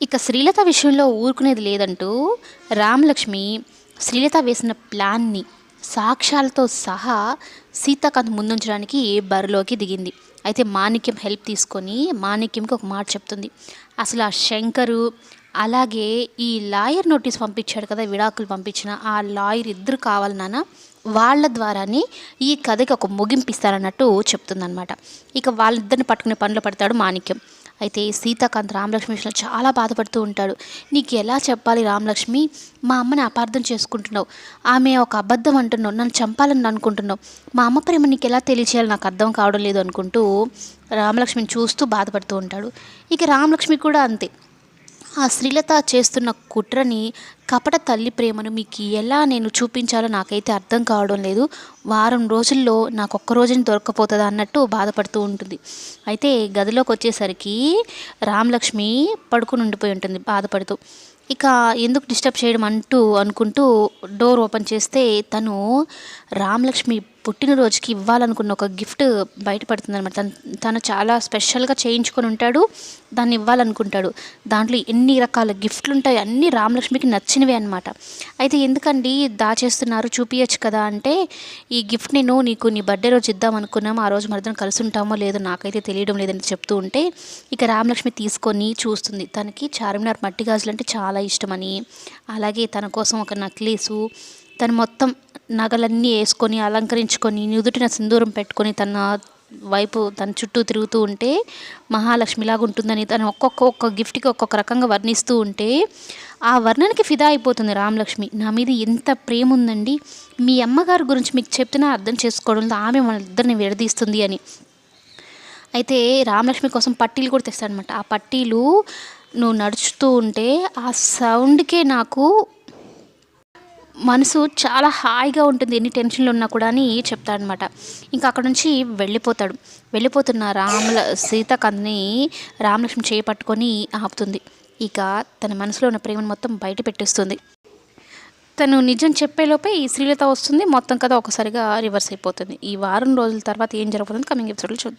ఇక శ్రీలత విషయంలో ఊరుకునేది లేదంటూ రామలక్ష్మి శ్రీలత వేసిన ప్లాన్ని సాక్ష్యాలతో సహా సీతాకాంత్ ముందుంచడానికి బరిలోకి దిగింది. అయితే మాణిక్యం హెల్ప్ తీసుకొని మాణిక్యంకి ఒక మాట చెప్తుంది. అసలు ఆ శంకరు అలాగే ఈ లాయర్ నోటీస్ పంపించాడు కదా విడాకులు పంపించిన ఆ లాయర్ ఇద్దరు కావాలి నాన్న వాళ్ళ ద్వారానే ఈ కథకి ఒక ముగింపు ఇస్తారన్నట్టు చెప్తుందనమాట ఇక వాళ్ళిద్దరిని పట్టుకునే పనిలో పడతాడు మాణిక్యం. అయితే సీతాకాంత్ రామలక్ష్మి విషయంలో చాలా బాధపడుతూ ఉంటాడు. నీకు ఎలా చెప్పాలి రామలక్ష్మి? మా అమ్మని అపార్థం చేసుకుంటున్నావు. ఆమె ఒక అబద్ధం అంటున్నావు. నన్ను చంపాలని అనుకుంటున్నావు. మా అమ్మ ప్రేమ నీకు ఎలా తెలియచేయాలి నాకు అర్థం కావడం లేదు అనుకుంటూ రామలక్ష్మిని చూస్తూ బాధపడుతూ ఉంటాడు. ఇక రామలక్ష్మి కూడా అంతే. ఆ శ్రీలత చేస్తున్న కుట్రని కపట తల్లి ప్రేమను మీకు ఎలా నేను చూపించాలో నాకైతే అర్థం కావడం లేదు. వారం రోజుల్లో నాకు ఒక్క రోజుని దొరకపోతుందా అన్నట్టు బాధపడుతూ ఉంటుంది. అయితే గదిలోకి వచ్చేసరికి రామలక్ష్మి పడుకుని ఉండిపోయి ఉంటుంది బాధపడుతూ. ఇక ఎందుకు డిస్టర్బ్ చేయడం అంటూ అనుకుంటూ డోర్ ఓపెన్ చేస్తే తను రామలక్ష్మి పుట్టినరోజుకి ఇవ్వాలనుకున్న ఒక గిఫ్ట్ బయటపడుతుంది అనమాట తను తను చాలా స్పెషల్గా చేయించుకొని ఉంటాడు దాన్ని ఇవ్వాలనుకుంటాడు. దాంట్లో ఎన్ని రకాల గిఫ్ట్లు ఉంటాయి అన్నీ రామలక్ష్మికి నచ్చినవే అనమాట అయితే ఎందుకండి దాచేస్తున్నారు చూపించచ్చు కదా అంటే ఈ గిఫ్ట్ నేను నీకు నీ బర్త్డే రోజు ఇద్దాం అనుకున్నాము ఆ రోజు మరిద్దరం కలిసి ఉంటామో లేదో నాకైతే తెలియడం లేదని చెప్తూ ఉంటే ఇక రామలక్ష్మి తీసుకొని చూస్తుంది. తనకి చార్మినార్ మట్టి గాజులు అంటే చాలా ఇష్టమని. అలాగే తన కోసం ఒక నక్లీసు తను మొత్తం నగలన్నీ వేసుకొని అలంకరించుకొని నుదుటిన సింధూరం పెట్టుకొని తన వైపు తన చుట్టూ తిరుగుతూ ఉంటే మహాలక్ష్మిలాగా ఉంటుందని తను ఒక్కొక్క ఒక్క గిఫ్ట్కి ఒక్కొక్క రకంగా వర్ణిస్తూ ఉంటే ఆ వర్ణనకి ఫిదా అయిపోతుంది రామలక్ష్మి. నా మీద ఎంత ప్రేమ ఉందండి. మీ అమ్మగారి గురించి మీకు చెప్తున్నా అర్థం చేసుకోవడంలో ఆమె మన ఇద్దరిని విడదీస్తుంది అని. అయితే రామలక్ష్మి కోసం పట్టీలు కూడా తెస్తాడనమాట ఆ పట్టీలు నువ్వు నడుచుతూ ఉంటే ఆ సౌండ్కే నాకు మనసు చాలా హాయిగా ఉంటుంది ఎన్ని టెన్షన్లు ఉన్నా కూడా అని చెప్తాడనమాట. ఇంకా అక్కడ నుంచి వెళ్ళిపోతాడు. వెళ్ళిపోతున్న రాముల సీతాకాంత్ని రామలక్ష్మి చేపట్టుకొని ఆపుతుంది. ఇక తన మనసులో ఉన్న ప్రేమను మొత్తం బయట పెట్టేస్తుంది. తను నిజం చెప్పేలోపే ఈ శ్రీలత వస్తుంది. మొత్తం కథ ఒకసారిగా రివర్స్ అయిపోతుంది. ఈ వారం రోజుల తర్వాత ఏం జరగబోతుంది కమింగ్ ఎపిసోడ్లో చూద్దాం.